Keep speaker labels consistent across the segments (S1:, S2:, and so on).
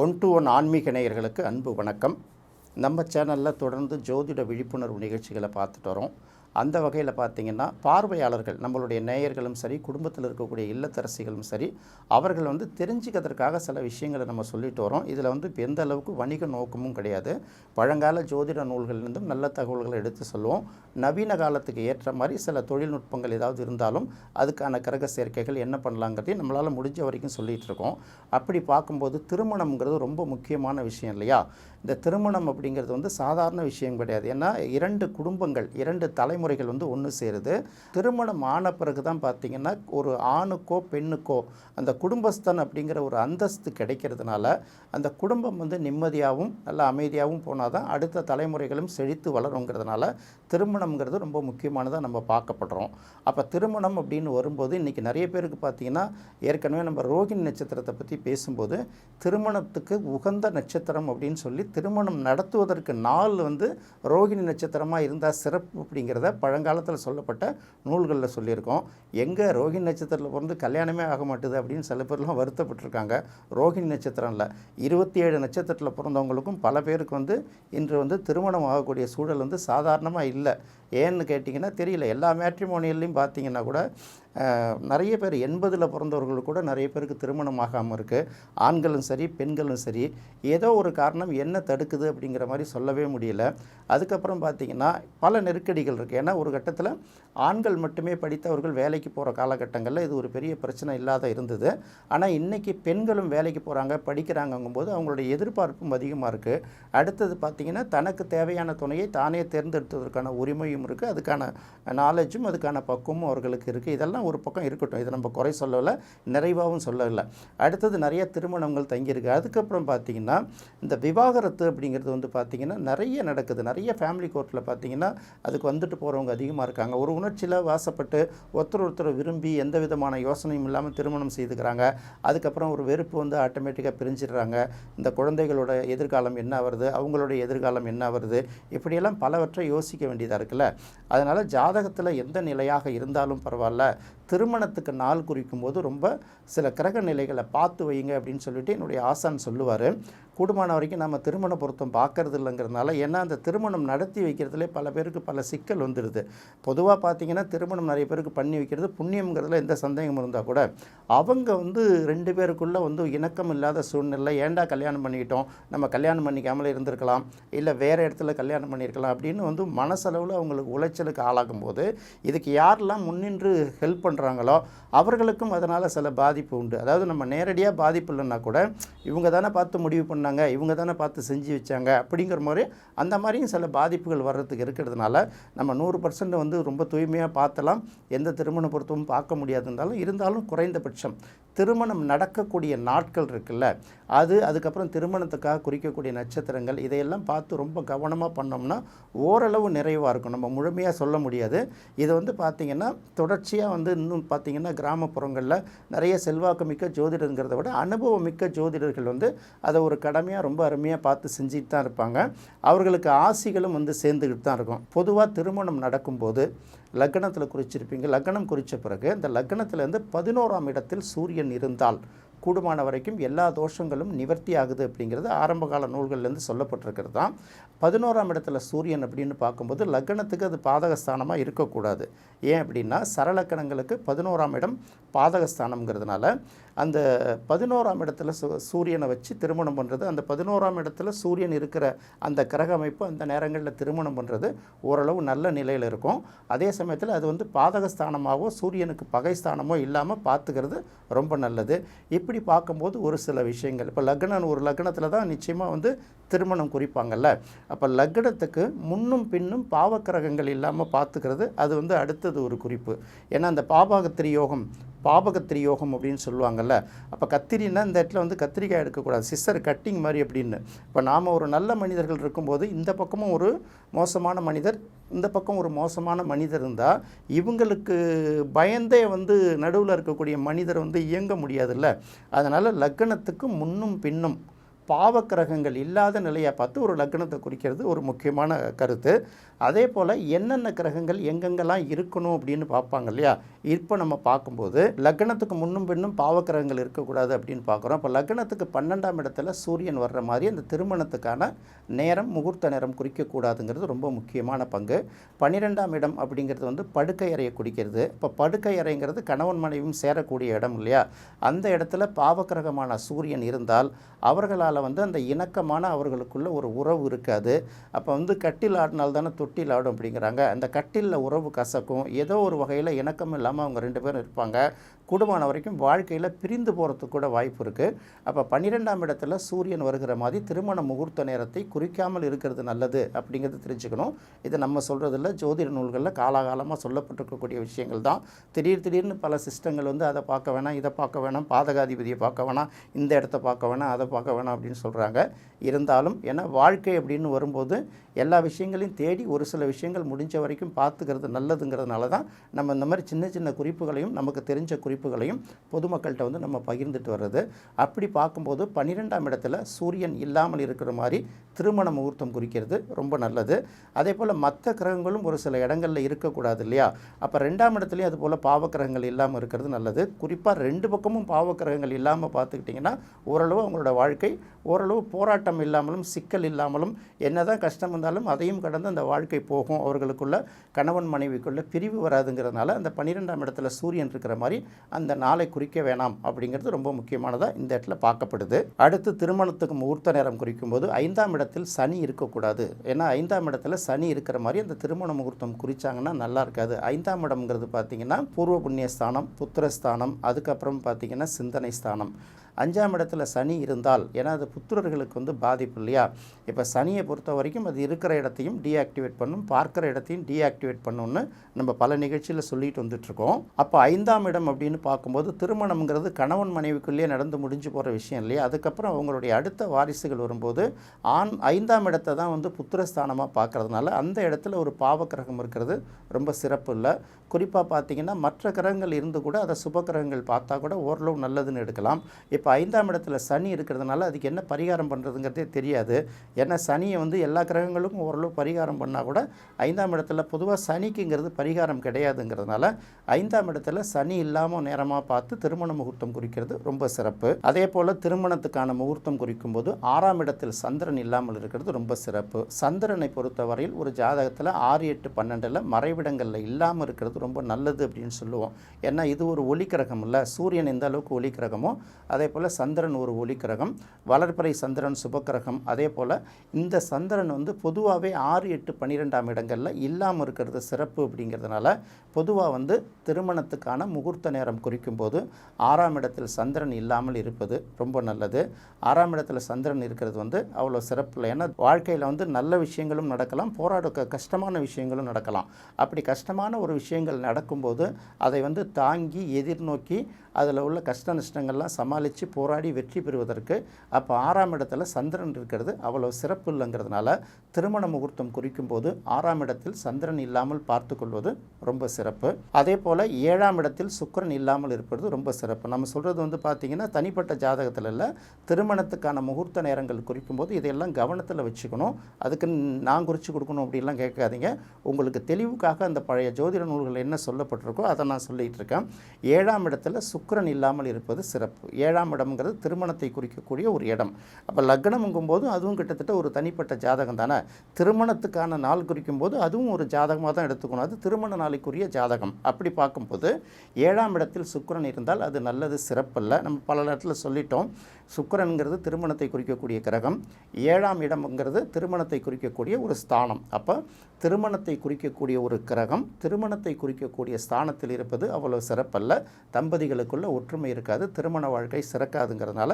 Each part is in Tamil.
S1: ஒன் டு ஒன் ஆன்மீக நேயர்களுக்கு அன்பு வணக்கம். நம்ம சேனலில் தொடர்ந்து ஜோதிட விழிப்புணர்வு நிகழ்ச்சிகளை பார்த்துட்டு வரோம். அந்த வகையில் பார்த்தீங்கன்னா பார்வையாளர்கள் நம்மளுடைய நேயர்களும் சரி குடும்பத்தில் இருக்கக்கூடிய இல்லத்தரசிகளும் சரி அவர்கள் வந்து தெரிஞ்சுக்கிறதுக்காக சில விஷயங்களை நம்ம சொல்லிட்டு வரோம். இதில் வந்து இப்போ எந்த அளவுக்கு வணிக நோக்கமும் கிடையாது. பழங்கால ஜோதிட நூல்களிலிருந்தும் நல்ல தகவல்களை எடுத்து சொல்லுவோம். நவீன காலத்துக்கு ஏற்ற மாதிரி சில தொழில்நுட்பங்கள் ஏதாவது இருந்தாலும் அதுக்கான கிரக சேர்க்கைகள் என்ன பண்ணலாங்கிறதையும் நம்மளால் முடிஞ்ச வரைக்கும் சொல்லிகிட்டு இருக்கோம். அப்படி பார்க்கும்போது திருமணம்ங்கிறது ரொம்ப முக்கியமான விஷயம் இல்லையா? இந்த திருமணம் அப்படிங்கிறது வந்து சாதாரண விஷயம் கிடையாது. ஏன்னா இரண்டு குடும்பங்கள் இரண்டு தலைமுறைகள் வந்து ஒன்று சேருது. திருமணம் ஆன பிறகு தான் பார்த்திங்கன்னா ஒரு ஆணுக்கோ பெண்ணுக்கோ அந்த குடும்பஸ்தன் அப்படிங்கிற ஒரு அந்தஸ்து கிடைக்கிறதுனால அந்த குடும்பம் வந்து நிம்மதியாகவும் நல்ல அமைதியாகவும் போனால் தான் அடுத்த தலைமுறைகளும் செழித்து வளருங்கிறதுனால திருமணம்ங்கிறது ரொம்ப முக்கியமானதாக நம்ம பார்க்கப்படுறோம். அப்போ திருமணம் அப்படின்னு வரும்போது இன்றைக்கி நிறைய பேருக்கு பார்த்திங்கன்னா ஏற்கனவே நம்ம ரோகிணி நட்சத்திரத்தை பற்றி பேசும்போது திருமணத்துக்கு உகந்த நட்சத்திரம் அப்படின்னு சொல்லி திருமணம் நடத்துவதற்கு நாள் வந்து ரோகிணி நட்சத்திரமாக இருந்தால் சிறப்பு அப்படிங்கிறத பழங்காலத்தில் சொல்லப்பட்ட நூல்களில் சொல்லியிருக்கோம். எங்கே ரோகிணி நட்சத்திரத்தில் பிறந்து கல்யாணமே ஆக மாட்டுது அப்படின்னு சில பேர்லாம் வருத்தப்பட்டிருக்காங்க. ரோகிணி நட்சத்திரம் இல்லை. இருபத்தி ஏழு நட்சத்திரத்தில் பிறந்தவங்களுக்கும் பல பேருக்கு வந்து இன்று வந்து திருமணம் ஆகக்கூடிய சூழல் வந்து சாதாரணமாக இல்லை. ஏன்னு கேட்டிங்கன்னா தெரியல. எல்லா மேட்ரிமோனியல்லையும் பார்த்தீங்கன்னா கூட நிறைய பேர் எண்பதில் பிறந்தவர்கள் கூட நிறைய பேருக்கு திருமணம் ஆகாமல் இருக்குது ஆண்களும் சரி பெண்களும் சரி ஏதோ ஒரு காரணம் என்ன தடுக்குது அப்படிங்கிற மாதிரி சொல்லவே முடியல. அதுக்கப்புறம் பார்த்திங்கன்னா பல நெருக்கடிகள் இருக்குது ஏன்னா ஒரு கட்டத்தில் ஆண்கள் மட்டுமே படித்தவர்கள் வேலைக்கு போகிற காலகட்டங்களில் இது ஒரு பெரிய பிரச்சனை இல்லாத இருந்தது. ஆனால் இன்றைக்கி பெண்களும் வேலைக்கு போகிறாங்க படிக்கிறாங்கங்கும்போது அவங்களுடைய எதிர்பார்ப்பும் அதிகமாக இருக்குது அடுத்தது பார்த்திங்கன்னா தனக்கு தேவையான துணையை தானே தேர்ந்தெடுத்ததற்கான உரிமையும் இருக்குது அதுக்கான நாலேஜும் அதுக்கான பக்குவமும் அவர்களுக்கு இருக்குது இதெல்லாம் ஒரு பக்கம் இருக்கட்டும். இதை நம்ம குறை சொல்லலை நிறைவாகவும் சொல்லலை. அடுத்தது நிறைய திருமணங்கள் தங்கியிருக்கு. அதுக்கப்புறம் பார்த்திங்கன்னா இந்த விவாகரத்து அப்படிங்கிறது வந்து பார்த்திங்கன்னா நிறைய நடக்குது. நிறைய ஃபேமிலி கோர்ட்டில் பார்த்திங்கன்னா அதுக்கு வந்துட்டு போகிறவங்க அதிகமாக இருக்காங்க. ஒரு உணர்ச்சியில் வாசப்பட்டு ஒருத்தர் ஒருத்தர் விரும்பி எந்த விதமான யோசனையும் இல்லாமல் திருமணம் செய்துக்கிறாங்க. அதுக்கப்புறம் ஒரு வெறுப்பு வந்து ஆட்டோமேட்டிக்காக பிரிஞ்சிடுறாங்க. இந்த குழந்தைகளோட எதிர்காலம் என்ன வருது அவங்களுடைய எதிர்காலம் என்ன வருது இப்படியெல்லாம் பலவற்றை யோசிக்க வேண்டியதாக இருக்குல்ல? அதனால் ஜாதகத்தில் எந்த நிலையாக இருந்தாலும் பரவாயில்ல. திருமணத்துக்கு நாள் குறிக்கும் போது ரொம்ப சில கிரக நிலைகளை பார்த்து வைங்க அப்படின்னு சொல்லிட்டு என்னுடைய ஆசான் சொல்லுவார். கூடுமான வரைக்கும் நம்ம திருமண பொருத்தம் பார்க்கறது இல்லைங்கிறதுனால ஏன்னா அந்த திருமணம் நடத்தி வைக்கிறதுலே பல பேருக்கு பல சிக்கல் வந்துடுது பொதுவாக பார்த்தீங்கன்னா திருமணம் நிறைய பேருக்கு பண்ணி வைக்கிறது புண்ணியம்ங்கிறதுல எந்த சந்தேகம் இருந்தால் கூட அவங்க வந்து ரெண்டு பேருக்குள்ளே வந்து இணக்கம் இல்லாத சூழ்நிலை ஏன்டா கல்யாணம் பண்ணிக்கிட்டோம் நம்ம கல்யாணம் பண்ணிக்காமலே இருந்திருக்கலாம் இல்லை வேறு இடத்துல கல்யாணம் பண்ணியிருக்கலாம் அப்படின்னு வந்து மனசளவில் அவங்களுக்கு உளைச்சலுக்கு ஆளாகும் போது இதுக்கு யாரெல்லாம் முன்னின்று ஹெல்ப் பண்ணுறாங்களோ அவர்களுக்கும் அதனால் சில பாதிப்பு உண்டு. அதாவது நம்ம நேரடியாக பாதிப்பு இல்லைன்னா கூட இவங்க தானே பார்த்து முடிவு பண்ணாங்க இவங்க தானே பார்த்து செஞ்சு வச்சாங்க அப்படிங்கிற மாதிரி அந்த மாதிரியும் சில பாதிப்புகள் வர்றதுக்கு இருக்கிறதுனால நம்ம நூறு பர்சன்ட் வந்து ரொம்ப தூய்மையாக பார்த்தலாம் எந்த திருமண பொருத்தமும் பார்க்க முடியாது இருந்தாலும் இருந்தாலும் குறைந்தபட்சம் திருமணம் நடக்கக்கூடிய நாட்கள் இருக்குல்ல அது அதுக்கப்புறம் திருமணத்துக்காக குறிக்கக்கூடிய நட்சத்திரங்கள் இதையெல்லாம் பார்த்து ரொம்ப கவனமாக பண்ணோம்னா ஓரளவு நிறைவாக இருக்கும். நம்ம முழுமையாக சொல்ல முடியாது. இதை வந்து பார்த்திங்கன்னா தொடர்ச்சியாக வந்து இன்னும் பார்த்திங்கன்னா கிராமப்புறங்களில் நிறைய செல்வாக்கு மிக்க ஜோதிடருங்கிறத விட அனுபவம் மிக்க ஜோதிடர்கள் வந்து அதை ஒரு கடமையாக ரொம்ப அருமையாக பார்த்து செஞ்சுட்டு தான் இருப்பாங்க. அவர்களுக்கு ஆசிகளும் வந்து சேர்ந்துக்கிட்டு தான் இருக்கும். பொதுவாக திருமணம் நடக்கும்போது லக்னத்தில் குறிச்சிருப்பீங்க. லக்னம் குறித்த பிறகு இந்த லக்னத்திலேருந்து பதினோராம் இடத்தில் சூரியன் இருந்தால் கூடுமான வரைக்கும் எல்லா தோஷங்களும் நிவர்த்தி ஆகுது அப்படிங்கிறது ஆரம்பகால நூல்கள்லேருந்து சொல்லப்பட்டிருக்கிறது தான். பதினோராம் இடத்துல சூரியன் அப்படின்னு பார்க்கும்போது லக்னத்துக்கு அது பாதகஸ்தானமாக இருக்கக்கூடாது. ஏன் அப்படின்னா சரலக்கணங்களுக்கு பதினோராம் இடம் பாதகஸ்தானம்ங்கிறதுனால அந்த பதினோராம் இடத்துல சூ சூரியனை வச்சு திருமணம் பண்ணுறது அந்த பதினோராம் இடத்துல சூரியன் இருக்கிற அந்த கிரக அமைப்பு அந்த நேரங்களில் திருமணம் பண்ணுறது ஓரளவு நல்ல நிலையில் இருக்கும். அதே சமயத்தில் அது வந்து பாதகஸ்தானமாகவோ சூரியனுக்கு பகைஸ்தானமோ இல்லாமல் பார்த்துக்கிறது ரொம்ப நல்லது. இப்படி பார்க்கும்போது ஒரு சில விஷயங்கள். இப்போ லக்னம் ஒரு லக்னத்தில் தான் நிச்சயமாக வந்து திருமணம் குறிப்பாங்கல்ல. அப்போ லக்னத்துக்கு முன்னும் பின்னும் பாவக்கிரகங்கள் இல்லாமல் பார்த்துக்கிறது அது வந்து அடுத்தது ஒரு குறிப்பு. ஏன்னா அந்த பாபாகத்திரி யோகம் பாபகத்திரி யோகம் அப்படின்னு சொல்லுவாங்கல்ல. அப்போ கத்திரின்னா இந்த இடத்துல வந்து கத்திரிக்காய் எடுக்கக்கூடாது. சிஸ்டர் கட்டிங் மாதிரி அப்படின்னு. இப்போ நாம் ஒரு நல்ல மனிதர்கள் இருக்கும்போது இந்த பக்கமும் ஒரு மோசமான மனிதர் இந்த பக்கம் ஒரு மோசமான மனிதர் இருந்தால் இவங்களுக்கு பயந்தே வந்து நடுவில் இருக்கக்கூடிய மனிதர் வந்து இயங்க முடியாதுல்ல. அதனால் லக்னத்துக்கு முன்னும் பின்னும் பாவக்கிரகங்கள் இல்லாத நிலையை பார்த்து ஒரு லக்னத்தை குறிக்கிறது ஒரு முக்கியமான கருத்து. அதே போல் என்னென்ன கிரகங்கள் எங்கெங்கெல்லாம் இருக்கணும் அப்படின்னு பார்ப்பாங்க இல்லையா? இப்போ நம்ம பார்க்கும்போது லக்னத்துக்கு முன்னும் பின்னும் பாவக்கிரகங்கள் இருக்கக்கூடாது அப்படின்னு பார்க்குறோம். இப்போ லக்னத்துக்கு பன்னெண்டாம் இடத்துல சூரியன் வர்ற மாதிரி அந்த திருமணத்துக்கான நேரம் முகூர்த்த நேரம் குறிக்கக்கூடாதுங்கிறது ரொம்ப முக்கியமான பங்கு. பன்னிரெண்டாம் இடம் அப்படிங்கிறது வந்து படுக்கை அறையை குறிக்கிறது. இப்போ படுக்கை அறைங்கிறது கணவன் மனைவியும் சேரக்கூடிய இடம் இல்லையா? அந்த இடத்துல பாவக்கிரகமான சூரியன் இருந்தால் அவர்களால் வந்து அந்த இணக்கமான அவர்களுக்குள்ள ஒரு உறவு இருக்காது. அப்போ வந்து கட்டில் ஆடினால் தானே தொட்டில் ஆடும் அப்படிங்கிறாங்க. அந்த கட்டிலில் உறவு கசக்கும். ஏதோ ஒரு வகையில் இணக்கம் இல்லாமல் அவங்க ரெண்டு பேரும் இருப்பாங்க. குடும்பம் வரைக்கும் வாழ்க்கையில் பிரிந்து போகிறதுக்கு கூட வாய்ப்பு இருக்குது அப்போ பன்னிரெண்டாம் இடத்துல சூரியன் வருகிற மாதிரி திருமண முகூர்த்த நேரத்தை குறிக்காமல் இருக்கிறது நல்லது அப்படிங்கிறது தெரிஞ்சுக்கணும். இது நம்ம சொல்கிறதில்ல ஜோதிட நூல்களில் காலாகாலமாக சொல்லப்பட்டிருக்கக்கூடிய விஷயங்கள் தான். திடீர் திடீர்னு பல சிஸ்டங்கள் வந்து அதை பார்க்க வேணாம் இதை பார்க்க வேணாம் பாதகாதிபதியை பார்க்க வேணாம் இந்த இடத்த பார்க்க வேணாம் அதை பார்க்க வேணாம் அப்படின்னு அப்படின்னு சொல்கிறாங்க இருந்தாலும் ஏன்னா வாழ்க்கை அப்படின்னு வரும்போது எல்லா விஷயங்களையும் தேடி ஒரு சில விஷயங்கள் முடிஞ்ச வரைக்கும் பார்த்துக்கிறது நல்லதுங்கிறதுனால தான் நம்ம இந்த மாதிரி சின்ன சின்ன குறிப்புகளையும் நமக்கு தெரிஞ்ச குறிப்புகளையும் பொதுமக்கள்கிட்ட வந்து நம்ம பகிர்ந்துட்டு வர்றது. அப்படி பார்க்கும்போது பன்னிரெண்டாம் இடத்துல சூரியன் இல்லாமல் இருக்கிற மாதிரி திருமண முகூர்த்தம் குறிக்கிறது ரொம்ப நல்லது. அதே போல் மற்ற கிரகங்களும் ஒரு சில இடங்களில் இருக்கக்கூடாது இல்லையா? அப்போ ரெண்டாம் இடத்துலையும் அது போல் பாவக்கிரகங்கள் இல்லாமல் இருக்கிறது நல்லது. குறிப்பாக ரெண்டு பக்கமும் பாவக்கிரகங்கள் இல்லாமல் பார்த்துக்கிட்டிங்கன்னா ஓரளவு அவங்களோட வாழ்க்கை ஓரளவு போராட்டம் இல்லாமலும் சிக்கல் இல்லாமலும் என்னதான் கஷ்டம் இருந்தாலும் அதையும் கடந்து அந்த வாழ்க்கை போகும். அவர்களுக்குள்ள கணவன் மனைவிக்குள்ள பிரிவு வராதுங்கிறதுனால அந்த பன்னிரெண்டாம் இடத்துல சூரியன் இருக்கிற மாதிரி அந்த நாளை குறிக்க வேணாம் அப்படிங்கிறது ரொம்ப முக்கியமானதாக இந்த இடத்துல பார்க்கப்படுது. அடுத்து திருமணத்துக்கு முகூர்த்த நேரம் குறிக்கும்போது ஐந்தாம் இடத்தில் சனி இருக்கக்கூடாது. ஏன்னா ஐந்தாம் இடத்துல சனி இருக்கிற மாதிரி அந்த திருமண முகூர்த்தம் குறிச்சாங்கன்னா நல்லா இருக்காது. ஐந்தாம் இடம்ங்கிறது பார்த்தீங்கன்னா பூர்வ புண்ணிய ஸ்தானம் புத்திரஸ்தானம் அதுக்கப்புறம் பார்த்தீங்கன்னா சிந்தனை ஸ்தானம். அஞ்சாம் இடத்துல சனி இருந்தால் ஏன்னா அது புத்திரர்களுக்கு வந்து பாதிப்பு இல்லையா? இப்போ சனியை பொறுத்த வரைக்கும் அது இருக்கிற இடத்தையும் டீஆக்டிவேட் பண்ணும் பார்க்குற இடத்தையும் டீஆக்டிவேட் பண்ணும்னு நம்ம பல நிகழ்ச்சியில் சொல்லிட்டு வந்துட்டுருக்கோம். அப்போ ஐந்தாம் இடம் அப்படின்னு பார்க்கும்போது திருமணம்ங்கிறது கணவன் மனைவிக்குள்ளேயே நடந்து முடிஞ்சு போகிற விஷயம் இல்லையா? அதுக்கப்புறம் அவங்களுடைய அடுத்த வாரிசுகள் வரும்போது ஆண் ஐந்தாம் இடத்தை தான் வந்து புத்திரஸ்தானமாக பார்க்கறதுனால அந்த இடத்துல ஒரு பாவக்கிரகம் இருக்கிறது ரொம்ப சிறப்பு இல்லை. குறிப்பாக பார்த்தீங்கன்னா மற்ற கிரகங்கள் இருந்து கூட அதை சுப கிரகங்கள் பார்த்தா கூட ஓரளவு நல்லதுன்னு எடுக்கலாம். இப்போ ஐந்தாம் இடத்துல சனி இருக்கிறதுனால அதுக்கு என்ன பரிகாரம் பண்ணுறதுங்கிறதே தெரியாது. ஏன்னா சனியை வந்து எல்லா கிரகங்களுக்கும் ஓரளவு பரிகாரம் பண்ணால் கூட ஐந்தாம் இடத்துல பொதுவாக சனிக்குங்கிறது பரிகாரம் கிடையாதுங்கிறதுனால ஐந்தாம் இடத்துல சனி இல்லாமல் நேரமாக பார்த்து திருமண முகூர்த்தம் குறிக்கிறது ரொம்ப சிறப்பு. அதே போல் திருமணத்துக்கான முகூர்த்தம் குறிக்கும் போது ஆறாம் இடத்தில் சந்திரன் இல்லாமல் இருக்கிறது ரொம்ப சிறப்பு. சந்திரனை பொறுத்தவரையில் ஒரு ஜாதகத்தில் ஆறு எட்டு பன்னெண்டில் மறைவிடங்களில் இல்லாமல் இருக்கிறது ரொம்ப நல்லது அப்படின்னு சொல்லுவோம். ஏன்னா இது ஒரு ஒளி கிரகம் இல்லை சூரியன் எந்த அளவுக்கு ஒளி கிரகமோ அதே போல் சந்திரன் ஒரு ஒளி கிரகம் வளர்பிறை சந்திரன் சுபக்கிரகம். அதே போல் இந்த சந்திரன் வந்து பொதுவாகவே ஆறு எட்டு பன்னிரெண்டாம் இடங்களில் இல்லாமல் இருக்கிறது சிறப்பு அப்படிங்கிறதுனால பொதுவாக வந்து திருமணத்துக்கான முகூர்த்த நேரம் குறிக்கும் போது ஆறாம் இடத்தில் சந்திரன் இல்லாமல் இருப்பது ரொம்ப நல்லது. ஆறாம் இடத்துல சந்திரன் இருக்கிறது வந்து அவ்வளோ சிறப்பு இல்லை. ஏன்னா வாழ்க்கையில் வந்து நல்ல விஷயங்களும் நடக்கலாம் போராட கஷ்டமான விஷயங்களும் நடக்கலாம். அப்படி கஷ்டமான ஒரு விஷயங்கள் நடக்கும்போது அதை வந்து தாங்கி எதிர்நோக்கி அதில் உள்ள கஷ்ட நஷ்டங்கள்லாம் சமாளித்து போராடி வெற்றி பெறுவதற்கு அப்போ ஆறாம் இடத்துல சந்திரன் இருக்கிறது. அவ்வளோ சிறப்பு இல்லைங்கிறதுனால திருமண முகூர்த்தம் குறிக்கும் போது ஆறாம் இடத்தில் சந்திரன் இல்லாமல் பார்த்து கொள்வது ரொம்ப சிறப்பு. அதே போல் ஏழாம் இடத்தில் சுக்கிரன் இல்லாமல் இருப்பது ரொம்ப சிறப்பு. நம்ம சொல்கிறது வந்து பார்த்திங்கன்னா தனிப்பட்ட ஜாதகத்தில் இல்லை திருமணத்துக்கான முகூர்த்த நேரங்கள் குறிக்கும் போது இதையெல்லாம் கவனத்தில் வச்சுக்கணும். அதுக்கு நான் குறித்து கொடுக்கணும் அப்படிலாம் கேட்காதீங்க. உங்களுக்கு தெளிவுக்காக அந்த பழைய ஜோதிட நூல்கள் என்ன சொல்லப்பட்டிருக்கோ அதை நான் சொல்லிகிட்டு இருக்கேன். ஏழாம் இடத்துல சுக்கிரன் இல்லாமல் இருப்பது சிறப்பு. ஏழாம் இடம்ங்கிறது திருமணத்தை குறிக்கக்கூடிய ஒரு இடம். அப்போ லக்னம்ங்கும்போது அதுவும் கிட்டத்தட்ட ஒரு தனிப்பட்ட ஜாதகம் தானே? திருமணத்துக்கான நாள் குறிக்கும் போது அதுவும் ஒரு ஜாதகமாக தான் எடுத்துக்கணும். அது திருமண நாளைக்குரிய ஜாதகம். அப்படி பார்க்கும்போது ஏழாம் இடத்தில் சுக்கிரன் இருந்தால் அது நல்லது சிறப்பல்ல. நம்ம பல இடத்துல சொல்லிட்டோம். சுக்கிரன்கிறது திருமணத்தை குறிக்கக்கூடிய கிரகம். ஏழாம் இடம்ங்கிறது திருமணத்தை குறிக்கக்கூடிய ஒரு ஸ்தானம். அப்போ திருமணத்தை குறிக்கக்கூடிய ஒரு கிரகம் திருமணத்தை குறிக்கக்கூடிய ஸ்தானத்தில் இருப்பது அவ்வளோ சிறப்பல்ல. தம்பதிகளுக்கு தம்பதிகளுக்குள்ள ஒற்றுமை இருக்காது திருமண வாழ்க்கை சிறக்காதுங்கிறதுனால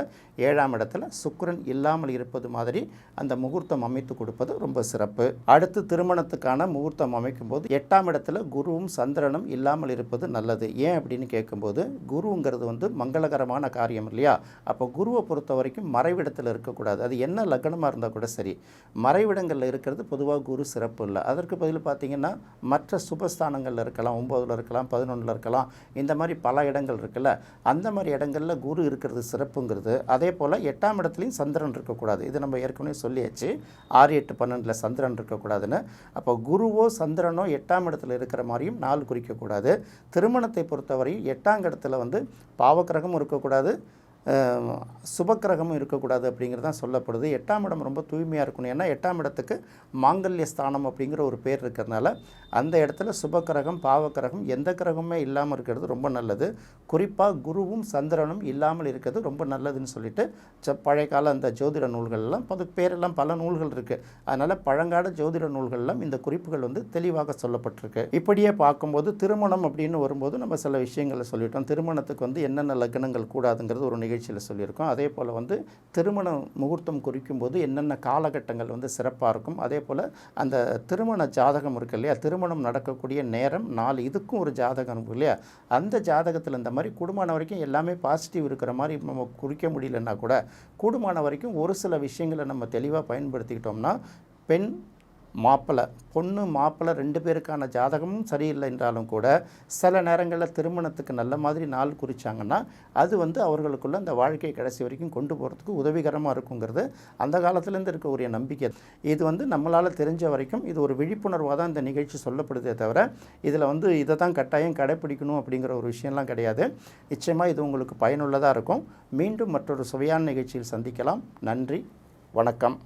S1: ஏழாம் இடத்துல சுக்கரன் இல்லாமல் இருப்பது மாதிரி அந்த முகூர்த்தம் அமைத்து கொடுப்பது ரொம்ப சிறப்பு. அடுத்து திருமணத்துக்கான முகூர்த்தம் அமைக்கும்போது எட்டாம் இடத்துல குருவும் சந்திரனும் இல்லாமல் இருப்பது நல்லது. ஏன் அப்படின்னு கேட்கும்போது குருங்கிறது வந்து மங்களகரமான காரியம் இல்லையா? அப்போ குருவை பொறுத்த வரைக்கும் மறைவிடத்தில் இருக்கக்கூடாது. அது என்ன லக்னமாக இருந்தால் கூட சரி. மறைவிடங்களில் இருக்கிறது பொதுவாக குரு சிறப்பு இல்லை. அதற்கு பதில் பார்த்தீங்கன்னா மற்ற சுபஸ்தானங்களில் இருக்கலாம் ஒம்போதில் இருக்கலாம் பதினொன்றில் இருக்கலாம் இந்த மாதிரி பல இடங்கள் இருக்குல்ல அந்த மாதிரி இடங்களில் குரு இருக்கிறது சிறப்புங்கிறது. அதே போல் எட்டாம் இடத்துலையும் சந்திரன் இருக்கக்கூடாது. இது நம்ம ஏற்கனவே சொல்லியாச்சு. ஆறு எட்டு பன்னெண்டில் சந்திரன் இருக்கக்கூடாதுன்னு. அப்போ குருவோ சந்திரனோ எட்டாம் இடத்துல இருக்கிற மாதிரியும் நாள் குறிக்கக்கூடாது. திருமணத்தை பொறுத்தவரையும் எட்டாம் இடத்துல வந்து பாவக்கிரகமும் இருக்கக்கூடாது. சுபக்கிரகமும் இருக்கக்கூடாது அப்படிங்கிறது தான் சொல்லப்படுது. எட்டாம் இடம் ரொம்ப தூய்மையாக இருக்கணும். ஏன்னா எட்டாம் இடத்துக்கு மாங்கல்ய ஸ்தானம் அப்படிங்கிற ஒரு பேர் இருக்கிறதுனால அந்த இடத்துல சுபக்கிரகம் பாவக்கிரகம் எந்த கிரகமே இல்லாமல் இருக்கிறது ரொம்ப நல்லது. குறிப்பாக குருவும் சந்திரனும் இல்லாமல் இருக்கிறது ரொம்ப நல்லதுன்னு சொல்லிட்டு பழைய கால அந்த ஜோதிட நூல்கள்லாம் அது பேரெல்லாம் பல நூல்கள் இருக்குது அதனால் பழங்கால ஜோதிட நூல்கள்லாம் இந்த குறிப்புகள் வந்து தெளிவாக சொல்லப்பட்டிருக்கு. இப்படியே பார்க்கும்போது திருமணம் அப்படின்னு வரும்போது நம்ம சில விஷயங்களை சொல்லிட்டோம். திருமணத்துக்கு வந்து என்னென்ன லக்னங்கள் கூடாதுங்கிறது ஒரு நிகழ்ச்சியில் சொல்லியிருக்கோம். அதே போல் வந்து திருமண முகூர்த்தம் குறிக்கும் போது என்னென்ன காலகட்டங்கள் வந்து சிறப்பாக இருக்கும். அதே போல் அந்த திருமண ஜாதகம் இருக்கு இல்லையா? திருமணம் நடக்கக்கூடிய நேரம் நாலு இதுக்கும் ஒரு ஜாதகம் இருக்கு இல்லையா? அந்த ஜாதகத்தில் இந்த மாதிரி கூடுமான வரைக்கும் எல்லாமே பாசிட்டிவ் இருக்கிற மாதிரி நம்ம குறிக்க முடியலன்னா கூட கூடுமான வரைக்கும் ஒரு சில விஷயங்களை நம்ம தெளிவாக பயன்படுத்திக்கிட்டோம்னா பெண் மாப்பிள்ளை பொண்ணு மாப்பிள்ளை ரெண்டு பேருக்கான ஜாதகமும் சரியில்லை என்றாலும் கூட சில நேரங்களில் திருமணத்துக்கு நல்ல மாதிரி நாள் குறித்தாங்கன்னா அது வந்து அவர்களுக்குள்ள அந்த வாழ்க்கை கடைசி வரைக்கும் கொண்டு போகிறதுக்கு உதவிகரமாக இருக்குங்கிறது அந்த காலத்துலேருந்து இருக்கக்கூடிய நம்பிக்கை. இது வந்து நம்மளால் தெரிஞ்ச வரைக்கும் இது ஒரு விழிப்புணர்வாக தான் இந்த நிகழ்ச்சி சொல்லப்படுதே தவிர இதில் வந்து இதை தான் கட்டாயம் கடைப்பிடிக்கணும் அப்படிங்கிற ஒரு விஷயம்லாம் கிடையாது. நிச்சயமாக இது உங்களுக்கு பயனுள்ளதாக இருக்கும். மீண்டும் மற்றொரு சுவையான நிகழ்ச்சியில் சந்திக்கலாம். நன்றி வணக்கம்.